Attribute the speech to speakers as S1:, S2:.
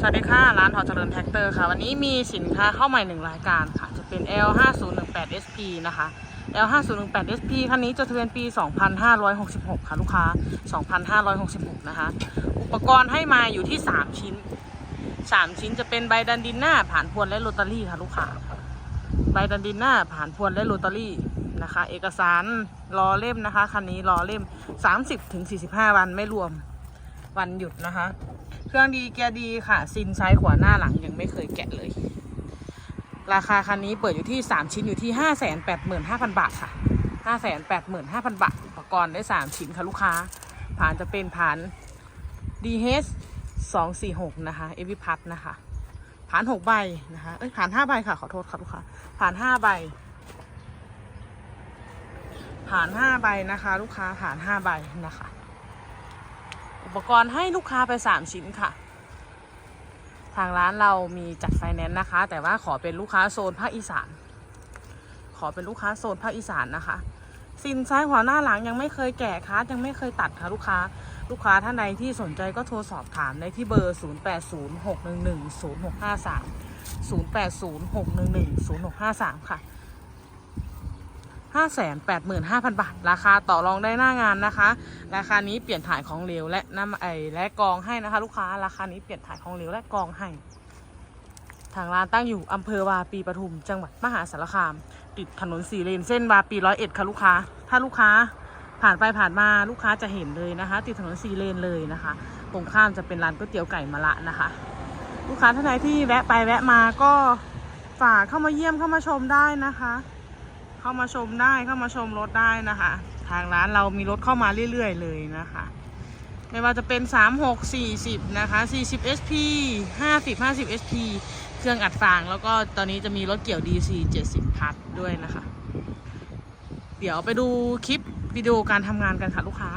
S1: สวัสดีค่ะ ร้านทอเจริญแท็กเตอร์ค่ะ วันนี้มีสินค้าเข้าใหม่หนึ่งรายการค่ะ จะเป็น L 5 0 1 8 SP นะคะ L 5 0 1 8 SP คันนี้จดทะเบียนปี 2566 ค่ะ ลูกค้า 2566 นะคะ อุปกรณ์ให้มาอยู่ที่ 3 ชิ้น 3 ชิ้นจะเป็นใบดันดินหน้า ผ่านพวนและโรตารี่ค่ะ ลูกค้า ใบดันดินหน้า ผ่านพวนและโรตารี่นะคะ เอกสารรอเล่มนะคะ คันนี้รอเล่ม 30-45 วันไม่รวม วันหยุดนะคะ เครื่องดีเกียร์ดีค่ะ ซินซ้ายขวาหน้าหลังยังไม่เคยแกะเลย ราคาคันนี้เปิดอยู่ที่ 3 ชิ้นอยู่ที่ 5 8 5 0 0 0 บาทค่ะ 5 8 5 0 0 0 บาท อุปกรณ์ได้ 3 ชิ้นค่ะลูกค้า ผ่านจะเป็นผ่าน DH 246 นะคะ เอวิพัทนะคะ ผ่าน 6 ใบนะคะ เอ้ยผ่าน 5 ใบค่ะ ขอโทษค่ะลูกค้า ผ่าน 5 ใบ ผ่าน 5 ใบนะคะ ลูกค้าผ่าน 5 ใบนะคะ อุปกรณ์ให้ลูกค้าไป 3 ชิ้นค่ะ ทางร้านเรามีจัดไฟแนนซ์นะคะ แต่ว่าขอเป็นลูกค้าโซนภาคอีสาน ขอเป็นลูกค้าโซนภาคอีสานนะคะ สินซ้ายขวาหน้าหลังยังไม่เคยแกะคัสยังไม่เคยตัดค่ะลูกค้า ลูกค้าท่านใดที่สนใจก็โทรสอบถามได้ที่เบอร์ 0806110653 0806110653 ค่ะ 585,000 บาท ราคาต่อรองได้หน้างานนะคะ ราคานี้เปลี่ยนถ่ายของเหลวและน้ำไอและกองให้นะคะ ลูกค้า ราคานี้เปลี่ยนถ่ายของเหลวและกองให้ ทางร้านตั้งอยู่อำเภอวาปีปทุม จังหวัดมหาสารคาม ติดถนนสี่เลนเส้นวาปีร้อยเอ็ดค่ะลูกค้า ถ้าลูกค้าผ่านไปผ่านมาลูกค้าจะเห็นเลยนะคะ ติดถนนสี่เลนเลยนะคะ ตรงข้ามจะเป็นร้านก๋วยเตี๋ยวไก่มะละนะคะ ลูกค้าท่านใดที่แวะไปแวะมาก็ฝากเข้ามาเยี่ยมเข้ามาชมได้นะคะ เข้ามาชมได้เข้ามาชมรถได้นะคะ ทางร้านเรามีรถเข้ามาเรื่อยๆเลยนะคะ ไม่ว่าจะเป็น 36 40 นะคะ 40 SP 50 50 SP เครื่องอัดฟางแล้วก็ตอนนี้จะมีรถเกี่ยว DC 70 พัทด้วยนะคะ เดี๋ยวไปดูคลิปวิดีโอการทำงานกันค่ะลูกค้า